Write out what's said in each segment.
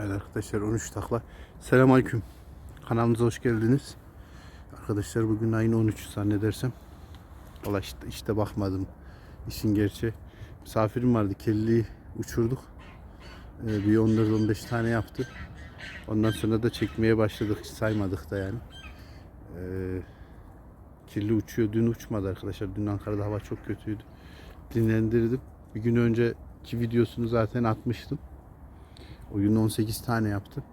Evet arkadaşlar 13 takla. Selamünaleyküm. Kanalımıza hoş geldiniz. Arkadaşlar bugün ayın 13 zannedersem. Valla işte, işte bakmadım. İşin gerçeği. Misafirim vardı. Kelliyi uçurduk. Ee, bir 14-15 tane yaptı. Ondan sonra da çekmeye başladık. Hiç saymadık da yani. Ee, kirli uçuyor. Dün uçmadı arkadaşlar. Dün Ankara'da hava çok kötüydü. Dinlendirdim. Bir gün önceki videosunu zaten atmıştım. O gün 18 tane yaptım.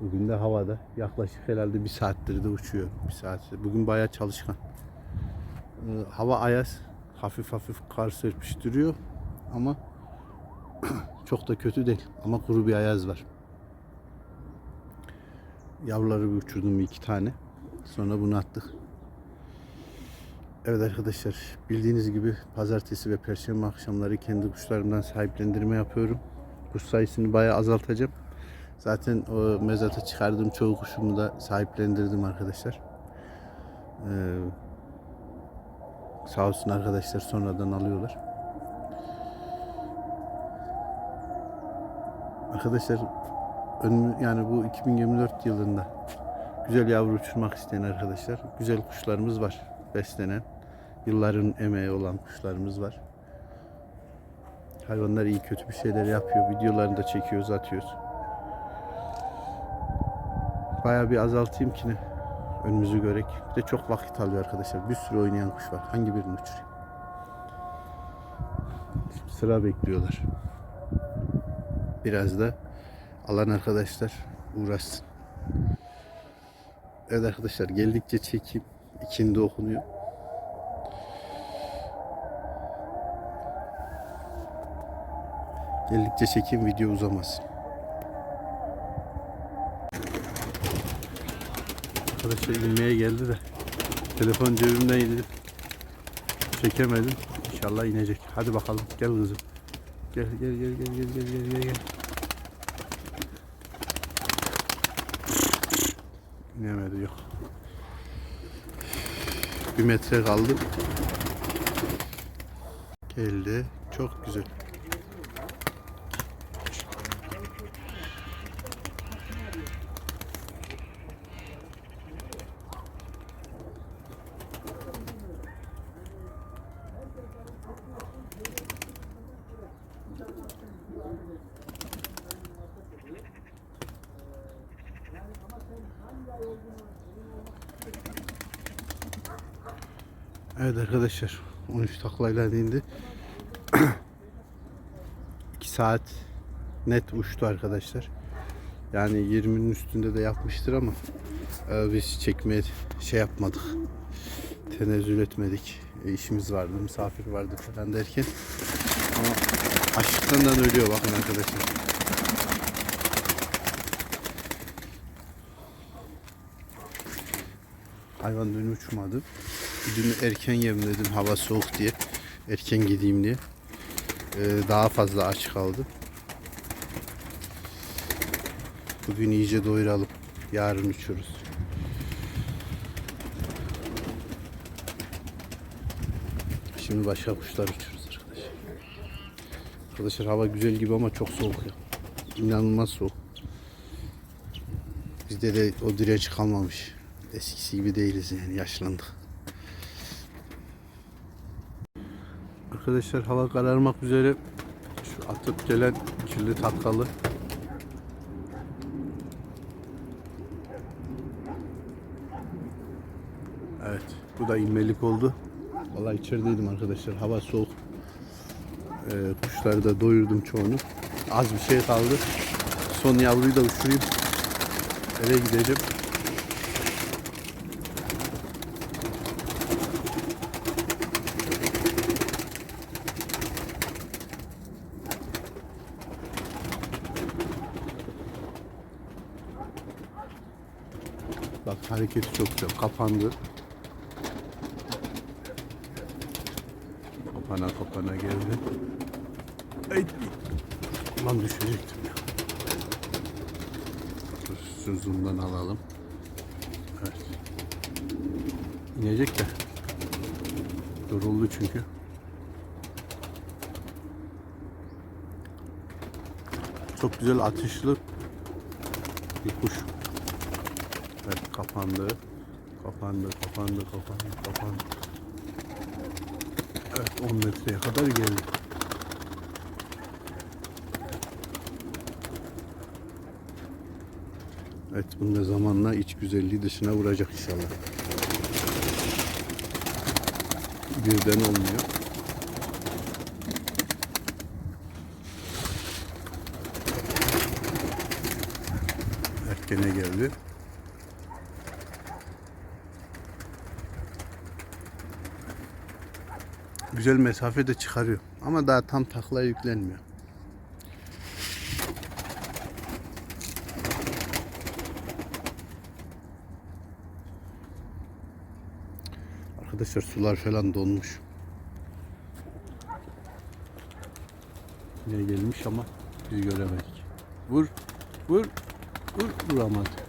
Bugün de havada yaklaşık herhalde bir saattir de uçuyor. Bir saat. Bugün bayağı çalışkan. Ee, hava ayaz. Hafif hafif kar serpiştiriyor. Ama çok da kötü değil. Ama kuru bir ayaz var. Yavruları bir uçurdum iki tane. Sonra bunu attık. Evet arkadaşlar bildiğiniz gibi pazartesi ve perşembe akşamları kendi kuşlarımdan sahiplendirme yapıyorum. Kuş sayısını bayağı azaltacağım. Zaten o mezata çıkardığım çoğu kuşumu da sahiplendirdim arkadaşlar. Ee, sağ olsun arkadaşlar sonradan alıyorlar. Arkadaşlar ön, yani bu 2024 yılında güzel yavru uçurmak isteyen arkadaşlar güzel kuşlarımız var beslenen yılların emeği olan kuşlarımız var. Hayvanlar iyi kötü bir şeyler yapıyor. Videolarını da çekiyoruz, atıyoruz. Bayağı bir azaltayım ki ne? Önümüzü görek. Bir de çok vakit alıyor arkadaşlar. Bir sürü oynayan kuş var. Hangi birini uçurayım? Şimdi sıra bekliyorlar. Biraz da alan arkadaşlar uğraşsın. Evet arkadaşlar geldikçe çekeyim ikindi okunuyor. Geldikçe çekim video uzamaz. Arkadaşlar şey inmeye geldi de telefon cebimden çekemedim. İnşallah inecek. Hadi bakalım gel kızım. Gel gel gel gel gel gel gel gel. gel. İnemedi yok. Bir metre kaldı. Geldi. Çok güzel. Evet arkadaşlar 13 taklayla indi. 2 saat net uçtu arkadaşlar. Yani 20'nin üstünde de yapmıştır ama e, biz çekmeye şey yapmadık. Tenezzül etmedik. E, işimiz vardı, misafir vardı falan derken. Ama açlıktan ölüyor bakın arkadaşlar. Hayvan dün uçmadı. Dün erken yemledim hava soğuk diye. Erken gideyim diye. Ee, daha fazla aç kaldı. Bugün iyice doyuralım. Yarın uçuruz. Şimdi başka kuşlar uçuruz arkadaşlar. Arkadaşlar hava güzel gibi ama çok soğuk ya. İnanılmaz soğuk. Bizde de o direnç kalmamış. Eskisi gibi değiliz yani yaşlandık. Arkadaşlar hava kararmak üzere şu atıp gelen kirli tatkalı Evet bu da inmelik oldu. Vallahi içerideydim arkadaşlar. Hava soğuk. Ee, kuşları da doyurdum çoğunu. Az bir şey kaldı. Son yavruyu da uçurayım. Eve gideceğim. Bak hareketi çok güzel. Kapandı. Kopana kopana geldi. Ay. Lan düşecektim ya. Şu zoom'dan alalım. Evet. İnecek de. Duruldu çünkü. Çok güzel atışlı bir kuş. Kapandı. Kapandı, kapandı, kapandı, kapandı. Evet 10 metreye kadar geldi. Evet bunu da zamanla iç güzelliği dışına vuracak inşallah. Birden olmuyor. Evet gene geldi. Güzel mesafe de çıkarıyor. Ama daha tam taklaya yüklenmiyor. Arkadaşlar sular falan donmuş. Yine gelmiş ama biz göremedik. Vur, vur, vur, vuramadı.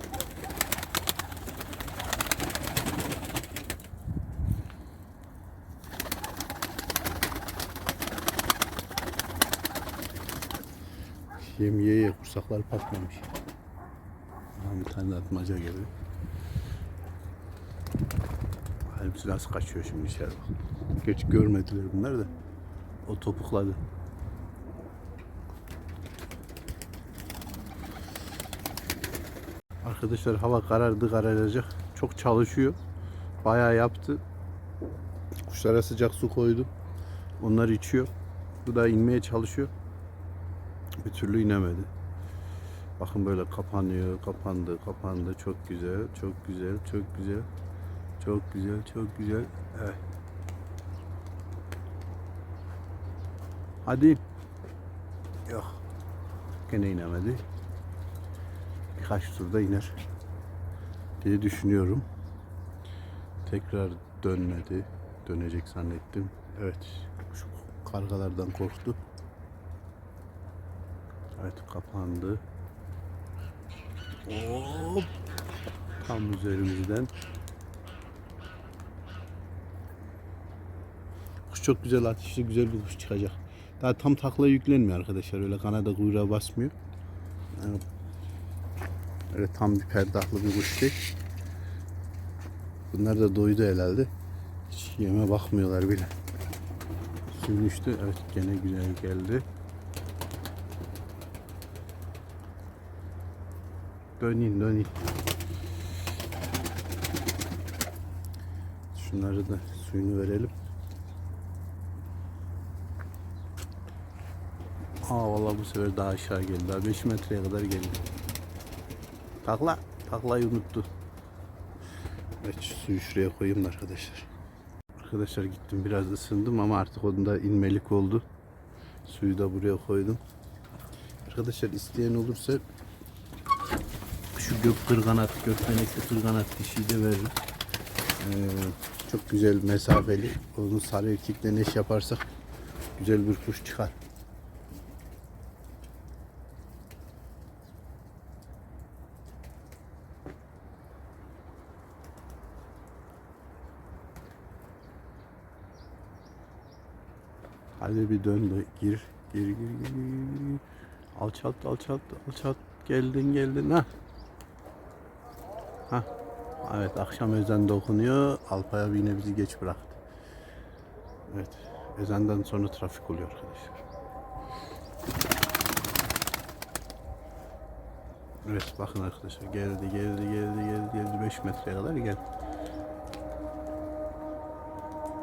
Yem ye ye kursaklar patlamış. Aha, bir tane atmaca geldi. Hepsi nasıl kaçıyor şimdi içeri bak. Geç görmediler bunlar da. O topukladı. Arkadaşlar hava karardı kararacak. Çok çalışıyor. Bayağı yaptı. Kuşlara sıcak su koydu. Onlar içiyor. Bu da inmeye çalışıyor. Bir türlü inemedi. Bakın böyle kapanıyor, kapandı, kapandı. Çok güzel, çok güzel, çok güzel. Çok güzel, çok güzel. Evet. Hadi. Yok. Gene inemedi. Birkaç turda iner diye düşünüyorum. Tekrar dönmedi. Dönecek zannettim. Evet. Şu kargalardan korktu. Evet kapandı. Hop. Tam üzerimizden. Kuş çok güzel atışlı güzel bir kuş çıkacak. Daha tam takla yüklenmiyor arkadaşlar. Öyle kanada kuyruğa basmıyor. Yani öyle tam bir perdahlı bir kuş değil. Bunlar da doydu herhalde. Hiç yeme bakmıyorlar bile. Üstü evet gene güzel geldi. Döneyim döneyim. Şunları da suyunu verelim. Aa vallahi bu sefer daha aşağı geldi. Daha 5 metreye kadar geldi. Takla. Taklayı unuttu. Evet suyu şuraya koyayım da arkadaşlar. Arkadaşlar gittim biraz ısındım ama artık onda inmelik oldu. Suyu da buraya koydum. Arkadaşlar isteyen olursa şu gök kırganat, gökmenekli kırganat dişiyi de veririm. Ee, çok güzel mesafeli. Onu sarı erkekle eş yaparsak güzel bir kuş çıkar. Hadi bir dön de. Gir gir gir gir. gir. Alçalt alçalt alçalt. Geldin geldin ha. Ha. Evet akşam ezan da okunuyor. Alpay abi yine bizi geç bıraktı. Evet. Ezandan sonra trafik oluyor arkadaşlar. Evet bakın arkadaşlar geldi geldi geldi geldi geldi 5 metreye kadar geldi.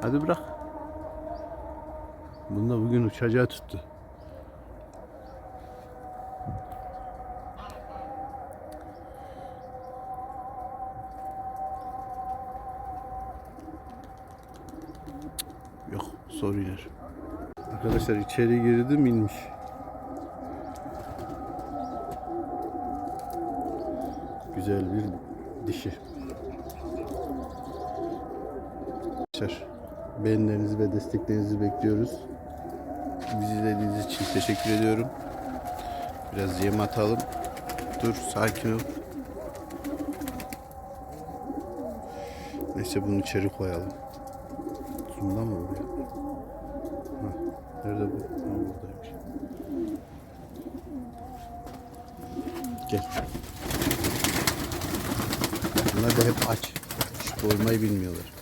Hadi bırak. Bunda bugün uçacağı tuttu. Yok soruyor. Arkadaşlar içeri girdim inmiş. Güzel bir dişi. Arkadaşlar beğenilerinizi ve desteklerinizi bekliyoruz. Bizi izlediğiniz için teşekkür ediyorum. Biraz yem atalım. Dur sakin ol. Neyse bunu içeri koyalım. Şundan mı oluyor? Nerede bu? Tamam buradaymış. Gel. Bunlar da hep aç. Hiç doymayı bilmiyorlar.